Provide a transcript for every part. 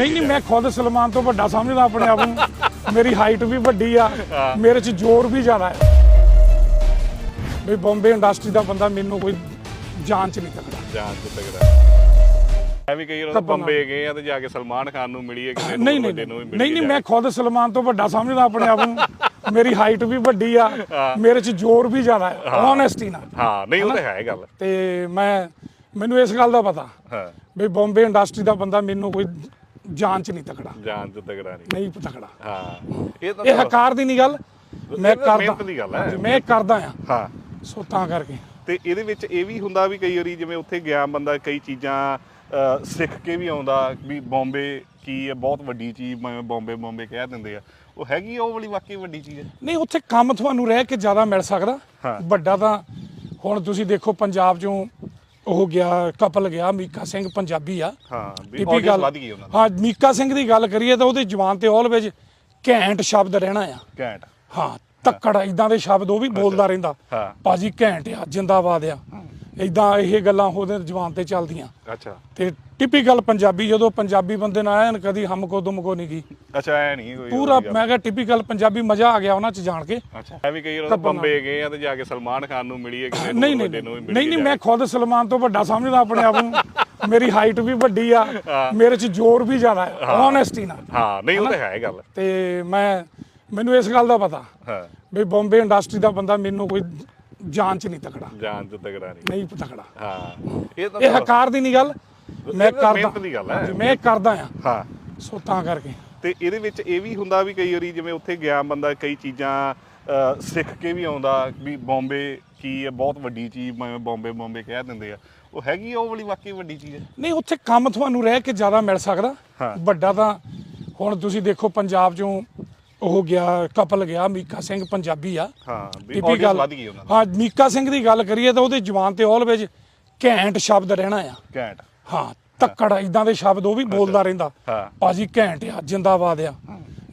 ਨਹੀਂ ਨਹੀਂ ਮੈਂ ਖੁਦ ਸਲਮਾਨ ਤੋਂ ਵੱਡਾ ਸਮਝਦਾ ਆਪਣੇ ਆਪ ਨੂੰ। ਮੇਰੀ ਹਾਈਟ ਵੀ ਵੱਡੀ ਆ। ਮੇਰੇ 'ਚ ਜ਼ੋਰ ਵੀ ਜ਼ਿਆਦਾ ਹੈ ਵੀ ਬੰਬੇ ਇੰਡਸਟਰੀ ਦਾ ਬੰਦਾ ਮੈਨੂੰ ਕੋਈ ਜਾਨ 'ਚ ਨਹੀਂ ਤੱਕਦਾ ਜਾਨ ਚ ਤਗੜਾ ਐ ਵੀ ਕਈ ਵਾਰ। ਬੰਬੇ ਗਏ ਆ ਤੇ ਜਾ ਕੇ ਸਲਮਾਨ ਖਾਨ ਨੂੰ ਮਿਲੀਏ ਕਿਸੇ ਨਹੀਂ ਨਹੀਂ ਨਹੀਂ। ਨਹੀਂ ਮੈਂ ਖੁਦ ਸਲਮਾਨ ਤੋਂ ਵੱਡਾ ਸਮਝਦਾ ਆਪਣੇ ਆਪ ਨੂੰ। ਮੇਰੀ ਹਾਈਟ ਵੀ ਵੱਡੀ ਆ। ਮੇਰੇ 'ਚ ਜ਼ੋਰ ਵੀ ਜ਼ਿਆਦਾ ਹੈ। ਓਨੈਸਟੀ ਨਾਲ। ਹਾਂ ਨਹੀਂ ਉਹ ਤਾਂ ਹੈ ਗੱਲ। ਤੇ ਮੈਂ ਮੈਨੂੰ ਇਸ ਗੱਲ ਦਾ ਪਤਾ। ਹਾਂ। ਵੀ ਬੰਬੇ ਇੰਡਸਟਰੀ ਦਾ ਬੰਦਾ ਮੈਨੂੰ ਕੋਈ ਜਾਨ 'ਚ ਨਹੀਂ ਤੱਕੜਾ। ਜਾਨ ਚ ਤਗੜਾ ਨਹੀਂ। ਨਹੀਂ ਤੱਕੜਾ। ਹਾਂ। ਇਹ ਤਾਂ ਇਹ ਹਕਾਰ ਦੀ ਨਹੀਂ ਗੱਲ ਮੈਂ ਤਾਂ ਮਿਹਨਤ ਕਰਦਾ ਦੀ ਗੱਲ ਹੈ। ਮੈਂ ਕਰਦਾ ਆ ਹਾਂ। ਸੋ ਤਾਂ ਕਰਕੇ। ਤੇ ਇਹਦੇ ਵਿੱਚ ਇਹ ਵੀ ਹੁੰਦਾ ਵੀ ਕਈ ਵਾਰੀ ਜਿਵੇਂ ਉੱਥੇ ਗਿਆ ਬੰਦਾ ਕਈ ਚੀਜ਼ਾਂ ਸਿੱਖ ਕੇ ਵੀ ਆਉਂਦਾ ਵੀ ਬੰਬੇ ਕੀ ਹੈ ਬਹੁਤ ਵੱਡੀ ਚੀਜ਼ ਮੈਂ ਬੰਬੇ ਬੰਬੇ ਕਹਿ ਦਿੰਦੇ ਆ। ਉਹ ਹੈਗੀ ਉਹ ਵਾਲੀ ਵਾਕਈ ਵੱਡੀ ਚੀਜ਼ ਨਹੀਂ ਉੱਥੇ ਕੰਮ ਤੁਹਾਨੂੰ ਰਹਿ ਕੇ ਜ਼ਿਆਦਾ ਮਿਲ ਸਕਦਾ। ਵੱਡਾ ਤਾਂ ਹੁਣ ਤੁਸੀਂ ਦੇਖੋ ਪੰਜਾਬ ਚੋਂ ਉਹ ਗਿਆ ਕਪਲ ਗਿਆ ਮੀਕਾ ਸਿੰਘ ਪੰਜਾਬੀ ਆ। ਹਾਂ ਵੀ audience ਵੱਧ ਗਈ ਉਹਨਾਂ ਦੀ। ਹਾਂ ਮੀਕਾ ਸਿੰਘ ਦੀ ਗੱਲ ਕਰੀਏ ਤਾਂ ਉਹਦੇ ਜਵਾਨ ਤੇ ਆਲਵੇਜ ਘੈਂਟ ਸ਼ਬਦ ਰਹਿਣਾ ਆ। ਘੈਂਟ। ਹਾਂ ਤੱਕੜ ਇਦਾਂ ਦੇ ਸ਼ਬਦ ਉਹ ਵੀ ਬੋਲਦਾ ਰਹਿੰਦਾ। ਹਾਂ। ਬਾਜੀ ਘੈਂਟ ਆ ਜਿੰਦਾਬਾਦ ਆ। ਇਦਾਂ ਇਹ ਗੱਲਾਂ ਉਹਦੇ ਜਵਾਨ ਤੇ ਚੱਲਦੀਆਂ। ਅੱਛਾ। ਤੇ ਟਿਪੀਕਲ ਪੰਜਾਬੀ ਜਦੋਂ ਪੰਜਾਬੀ ਬੰਦੇ ਨਾਲ ਆਇਆ ਕਦੀ ਹਮ ਕੋ ਦੁਮ ਕੋ ਨਹੀਂ ਗਈ ਅੱਛਾ ਐ ਨਹੀਂ ਕੋਈ ਪੂਰਾ। ਮੈਂ ਕਿਹਾ ਟਿਪੀਕਲ ਪੰਜਾਬੀ ਮਜ਼ਾ ਆ ਗਿਆ ਉਹਨਾਂ ਚ ਜਾਣ ਕੇ। ਅੱਛਾ ਐ ਵੀ ਕਈ ਵਾਰ ਬੰਬੇ ਗਏ ਆ ਤੇ ਜਾ ਕੇ ਸਲਮਾਨ ਖਾਨ ਨੂੰ ਮਿਲੀਏ ਕਿਸੇ ਨਹੀਂ ਨਹੀਂ ਨਹੀਂ। ਨਹੀਂ ਮੈਂ ਖੁਦ ਸਲਮਾਨ ਤੋਂ ਵੱਡਾ ਸਮਝਦਾ ਆਪਣੇ ਆਪ ਨੂੰ। ਮੇਰੀ ਹਾਈਟ ਵੀ ਵੱਡੀ ਆ ਮੇਰੇ 'ਚ ਜ਼ੋਰ ਵੀ ਜ਼ਿਆਦਾ ਹੈ। ਓਨੈਸਟੀ ਨਾਲ। ਕੇ। ਹਾਂ ਨਹੀਂ ਉਹ ਤਾਂ ਹੈ ਗੱਲ। ਤੇ ਮੈਂ ਮੈਨੂੰ ਇਸ ਗੱਲ ਦਾ ਪਤਾ ਹਾਂ। ਵੀ ਬੰਬੇ ਇੰਡਸਟਰੀ ਦਾ ਬੰਦਾ ਮੈਨੂੰ ਕੋਈ ਜਾਨ 'ਚ ਨਹੀਂ ਤੱਕੜਾ। ਜਾਨ ਚ ਤਗੜਾ ਨਹੀਂ। ਨਹੀਂ ਤੱਕੜਾ। ਹਾਂ। ਇਹ ਤਾਂ ਇਹ ਹਕਾਰ ਦੀ ਨਹੀਂ ਗੱਲ। ਮੈਂ ਕਰਦਾ। ਦੀ ਗੱਲ ਹੈ। ਮੈਂ ਕਰਦਾ ਆ ਹਾਂ। ਸੋ ਤਾਂ ਕਰਕੇ। ਤੇ ਇਹਦੇ ਵਿੱਚ ਇਹ ਵੀ ਹੁੰਦਾ ਵੀ ਕਈ ਵਾਰੀ ਜਿਵੇਂ ਉੱਥੇ ਗਿਆ ਬੰਦਾ ਕਈ ਚੀਜ਼ਾਂ ਸਿੱਖ ਕੇ ਵੀ ਆਉਂਦਾ ਵੀ ਬੰਬੇ ਕੀ ਹੈ ਬਹੁਤ ਵੱਡੀ ਚੀਜ਼ ਮੈਂ ਬੰਬੇ ਬੰਬੇ ਕਹਿ ਦਿੰਦੇ ਆ। ਉਹ ਹੈਗੀ ਉਹ ਵਾਲੀ ਵਾਕਈ ਵੱਡੀ ਚੀਜ਼ ਹੈ? ਨਹੀਂ ਉੱਥੇ ਕੰਮ ਤੁਹਾਨੂੰ ਰਹਿ ਕੇ ਜ਼ਿਆਦਾ ਮਿਲ ਸਕਦਾ। ਵੱਡਾ ਤਾਂ ਹੁਣ ਤੁਸੀਂ ਦੇਖੋ ਪੰਜਾਬ ਚੋਂ ਉਹ ਗਿਆ ਕਪਲ ਗਿਆ ਮੀਕਾ ਸਿੰਘ ਪੰਜਾਬੀ ਆ। ਹਾਂ ਵੀ ਟਿੱਪੀ audience ਗੱਲ ਵੱਧ ਗਈ ਉਹਨਾਂ ਦੀ। ਹਾਂ ਮੀਕਾ ਸਿੰਘ ਦੀ ਗੱਲ ਕਰੀਏ ਤਾਂ ਉਹਦੇ ਜਵਾਨ ਤੇ ਆਲਵੇਜ ਘੈਂਟ ਸ਼ਬਦ ਰਹਿਣਾ ਆ। ਘੈਂਟ। ਹਾਂ ਤੱਕੜ ਇਦਾਂ ਦੇ ਸ਼ਬਦ ਉਹ ਵੀ ਬੋਲਦਾ ਰਹਿੰਦਾ। ਹਾਂ। ਬਾਜੀ ਘੈਂਟ ਆ ਜਿੰਦਾਬਾਦ ਆ।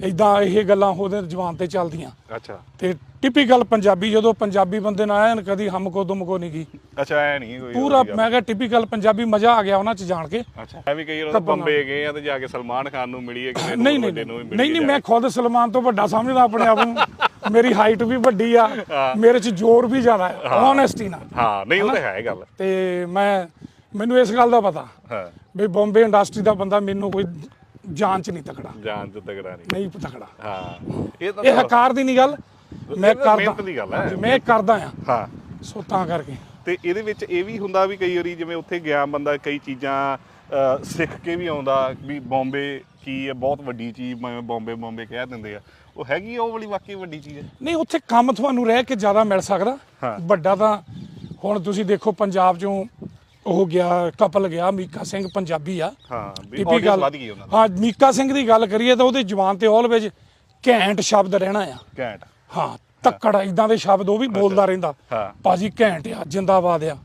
ਇਦਾਂ ਇਹ ਗੱਲਾਂ ਉਹਦੇ ਜਵਾਨ ਤੇ ਚੱਲਦੀਆਂ। ਅੱਛਾ। ਤੇ ਟਿਪੀਕਲ ਪੰਜਾਬੀ ਜਦੋਂ ਪੰਜਾਬੀ ਬੰਦੇ ਨਾਲ ਆਇਆ ਕਦੀ ਹਮ ਕੋ ਦੁਮ ਕੋ ਨਹੀਂ ਗਈ। ਅੱਛਾ ਐ ਨਹੀਂ ਕੋਈ ਪੂਰਾ। ਮੈਂ ਕਿਹਾ ਟਿਪੀਕਲ ਪੰਜਾਬੀ ਮਜ਼ਾ ਆ ਗਿਆ ਉਹਨਾਂ ਚ ਜਾਣ ਕੇ। ਅੱਛਾ। ਐ ਵੀ ਕਈ ਵਾਰ। ਬੰਬੇ ਗਏ ਆ ਤੇ ਜਾ ਕੇ ਸਲਮਾਨ ਖਾਨ ਨੂੰ ਮਿਲੀਏ ਕਿਸੇ ਨਹੀਂ ਨਹੀਂ ਵੱਡੇ ਨੂੰ ਵੀ ਨਹੀਂ ਨਹੀਂ ਮੈਂ। ਖੁਦ ਸਲਮਾਨ ਤੋਂ ਵੱਡਾ ਸਮਝਦਾ ਆਪਣੇ ਆਪ ਨੂੰ। ਮੇਰੀ ਹਾਈਟ ਵੀ ਵੱਡੀ ਆ ਮੇਰੇ 'ਚ ਜ਼ੋਰ ਵੀ ਜ਼ਿਆਦਾ ਹੈ। ਓਨੈਸਟੀ ਨਾਲ। ਹਾਂ ਨਹੀਂ ਉਹ ਤਾਂ ਹੈ ਗੱਲ। ਤੇ ਮੈਂ ਮੈਨੂੰ ਇਸ ਗੱਲ ਦਾ ਪਤਾ। ਹਾਂ। ਵੀ ਬੰਬੇ ਇੰਡਸਟਰੀ ਦਾ ਬੰਦਾ ਮੈਨੂੰ ਕੋਈ ਜਾਨ 'ਚ ਨਹੀਂ ਤੱਕੜਾ। ਜਾਨ ਚ ਤਗੜਾ ਨਹੀਂ। ਨਹੀਂ ਤੱਕੜਾ। ਹਾਂ ਇਹ ਤਾਂ ਇਹ ਹਕਾਰ ਦੀ ਨਹੀਂ ਗੱਲ ਮੈਂ ਤਾਂ ਮਿਹਨਤ ਕਰਦਾ ਦੀ ਗੱਲ ਹੈ। ਮੈਂ ਕਰਦਾ ਆ ਹਾਂ। ਸੋ ਤਾਂ ਕਰਕੇ। ਤੇ ਇਹਦੇ ਵਿੱਚ ਇਹ ਵੀ ਹੁੰਦਾ ਵੀ ਕਈ ਵਾਰੀ ਜਿਵੇਂ ਉੱਥੇ ਗਿਆ ਬੰਦਾ ਕਈ ਚੀਜ਼ਾਂ ਸਿੱਖ ਕੇ ਵੀ ਆਉਂਦਾ ਵੀ ਬੰਬੇ ਕੀ ਹੈ ਬਹੁਤ ਵੱਡੀ ਚੀਜ਼ ਮੈਂ ਬੰਬੇ ਬੰਬੇ ਕਹਿ ਦਿੰਦੇ ਆ। ਉਹ ਹੈਗੀ ਉਹ ਵਾਲੀ ਵਾਕਈ ਵੱਡੀ ਚੀਜ਼ ਹੈ? ਨਹੀਂ ਉੱਥੇ ਕੰਮ ਤੁਹਾਨੂੰ ਰਹਿ ਕੇ ਜ਼ਿਆਦਾ ਮਿਲ ਸਕਦਾ। ਵੱਡਾ ਤਾਂ ਹੁਣ ਤੁਸੀਂ ਦੇਖੋ ਪੰਜਾਬ ਚੋਂ ਉਹ ਗਿਆ ਕਪਲ ਗਿਆ ਮੀਕਾ ਸਿੰਘ ਪੰਜਾਬੀ ਆ। ਹਾਂ ਵੀ ਗੱਲ ਵੱਧ ਗਈ ਉਹਨਾਂ ਦੀ। ਹਾਂ ਮੀਕਾ ਸਿੰਘ ਦੀ ਗੱਲ ਕਰੀਏ ਤਾਂ ਉਹਦੇ ਜਵਾਨ ਤੇ ਆਲਵੇਜ ਘੈਂਟ ਸ਼ਬਦ ਰਹਿਣਾ ਆ। ਘੈਂਟ। ਹਾਂ ਤੱਕੜ ਇਦਾਂ ਦੇ ਸ਼ਬਦ ਉਹ ਵੀ ਬੋਲਦਾ ਰਹਿੰਦਾ। ਹਾਂ। ਬਾਜੀ ਘੈਂਟ ਆ ਜਿੰਦਾਬਾਦ ਆ।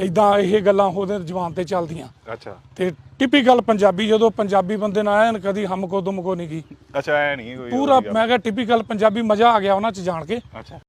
ਇਦਾਂ ਇਹ ਗੱਲਾਂ ਉਹਦੇ ਜਵਾਨ ਤੇ ਚੱਲਦੀਆਂ। ਅੱਛਾ। ਤੇ ਟਿਪੀਕਲ ਪੰਜਾਬੀ ਜਦੋਂ ਪੰਜਾਬੀ ਬੰਦੇ ਨਾਲ ਆਇਆ ਕਦੀ ਹਮ ਕੋ ਦੁਮ ਕੋ ਨਹੀਂ ਗਈ ਅੱਛਾ ਐ ਨਹੀਂ ਕੋਈ ਪੂਰਾ। ਮੈਂ ਕਿਹਾ ਟਿਪੀਕਲ ਪੰਜਾਬੀ ਮਜ਼ਾ ਆ ਗਿਆ ਉਹਨਾਂ ਚ ਜਾਣ ਕੇ। ਅੱਛਾ।